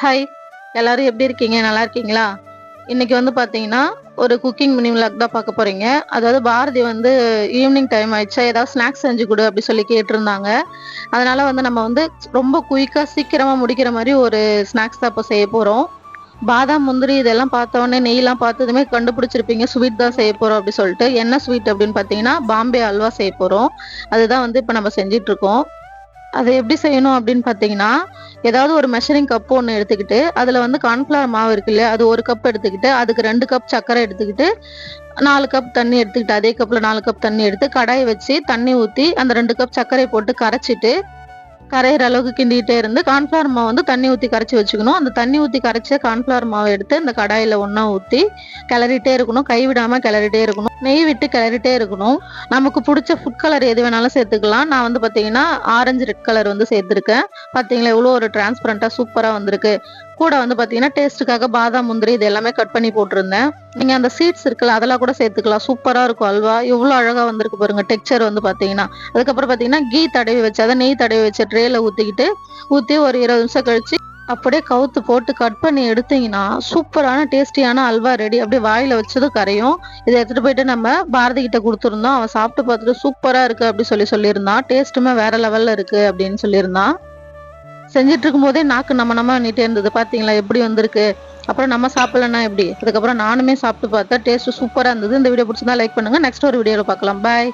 Hi எல்லாரும் எப்படி இருக்கீங்க? நல்லா இருக்கீங்களா? இன்னைக்கு வந்து பார்த்தீங்கன்னா ஒரு குக்கிங் மினி விளாக் தான் பார்க்க போறீங்க. அதாவது பாரதி வந்து ஈவினிங் டைம் ஆயிடுச்சா? ஏதாவது ஸ்நாக்ஸ் செஞ்சு கொடு அப்படி சொல்லி கேட்டிருந்தாங்க. அதனால வந்து நம்ம வந்து ரொம்ப குயிக்காக சீக்கிரமாக முடிக்கிற மாதிரி ஒரு ஸ்நாக்ஸ் தான் இப்போ செய்ய போகிறோம் பாதாம் முந்திரி இதெல்லாம் பார்த்தோன்னே நெய்லாம் பார்த்ததுமே கண்டுபிடிச்சிருப்பீங்க. ஸ்வீட் தான் செய்ய போகிறோம் அப்படி சொல்லிட்டு. என்ன ஸ்வீட் அப்படின்னு பார்த்தீங்கன்னா பாம்பே அல்வா செய்ய போகிறோம் அதுதான் வந்து இப்போ நம்ம செஞ்சிட்டு இருக்கோம். அதை எப்படி செய்யணும் அப்படின்னு பார்த்தீங்கன்னா ஏதாவது ஒரு மெஷரிங் கப் ஒன்று எடுத்துக்கிட்டு அதில் வந்து கார்ன்ஃப்ளவர் மாவு இருக்கு இல்லையா அது ஒரு கப் எடுத்துக்கிட்டு அதுக்கு ரெண்டு கப் சர்க்கரை எடுத்துக்கிட்டு நாலு கப் தண்ணி எடுத்துக்கிட்டு அதே கப்பில் நாலு கப் தண்ணி எடுத்து கடாயை வச்சு தண்ணி ஊற்றி அந்த ரெண்டு கப் சர்க்கரை போட்டு கரைச்சிட்டு கரையிற அளவுக்கு கிண்டிகிட்டே இருந்து கார்ன்ஃப்ளவர் மாவு வந்து தண்ணி ஊற்றி கரைச்சி வச்சுக்கணும். அந்த தண்ணி ஊற்றி கரைச்ச கார்ன்ஃப்ளவர் மாவை எடுத்து இந்த கடாயில் ஒன்றா ஊற்றி கிளறிட்டே இருக்கணும். கைவிடாமல் கிளறிட்டே இருக்கணும். நெய் விட்டு கிளறிட்டே இருக்கணும். நமக்கு பிடிச்ச ஃபுட் கலர் எது வேணாலும் சேர்த்துக்கலாம். நான் வந்து பார்த்தீங்கன்னா ஆரஞ்சு ரெட் கலர் வந்து சேர்த்துருக்கேன். பார்த்தீங்களா எவ்வளோ ஒரு டிரான்ஸ்பரண்ட்டாக சூப்பராக வந்திருக்கு. கூட வந்து பார்த்தீங்கன்னா டேஸ்ட்டுக்காக பாதாம் முந்திரி இது எல்லாமே கட் பண்ணி போட்டிருந்தேன். நீங்கள் அந்த சீட்ஸ் இருக்குல்ல அதெல்லாம் கூட சேர்த்துக்கலாம். சூப்பராக இருக்கும் அல்வா. எவ்வளோ அழகாக வந்திருக்கு பாருங்க டெக்ஸ்சர் வந்து பார்த்தீங்கன்னா அதுக்கப்புறம் பார்த்தீங்கன்னா கீ தடவி வச்சு அதை நெய் தடவி வச்ச ட்ரேல ஊற்றிக்கிட்டு ஊற்றி ஒரு இருபது நிமிஷம் கழிச்சு அப்படியே கவுத்து போட்டு கட் பண்ணி எடுத்தீங்கன்னா சூப்பரான டேஸ்டியான அல்வா ரெடி அப்படியே வாயில வச்சதும் கரையும். இதை எடுத்துட்டு போயிட்டு நம்ம பாரதி கிட்ட கொடுத்துருந்தோம். அவன் சாப்பிட்டு பார்த்துட்டு சூப்பரா இருக்கு அப்படி சொல்லி சொல்லியிருந்தான். டேஸ்ட்டுமே வேற லெவல்ல இருக்கு அப்படின்னு சொல்லியிருந்தான். செஞ்சுட்டு இருக்கும்போதே நாக்கு நம்ம நம்ம பண்ணிட்டே இருந்தது. பாத்தீங்களா? எப்படி வந்திருக்கு? அப்புறம் நம்ம சாப்பிடலன்னா எப்படி? அதுக்கப்புறம் நானுமே சாப்பிட்டு பார்த்தா டேஸ்ட் சூப்பரா இருந்தது. இந்த வீடியோ பிடிச்சிருந்தா லைக் பண்ணுங்க. நெக்ஸ்ட் ஒரு வீடியோவில் பார்க்கலாம். பாய்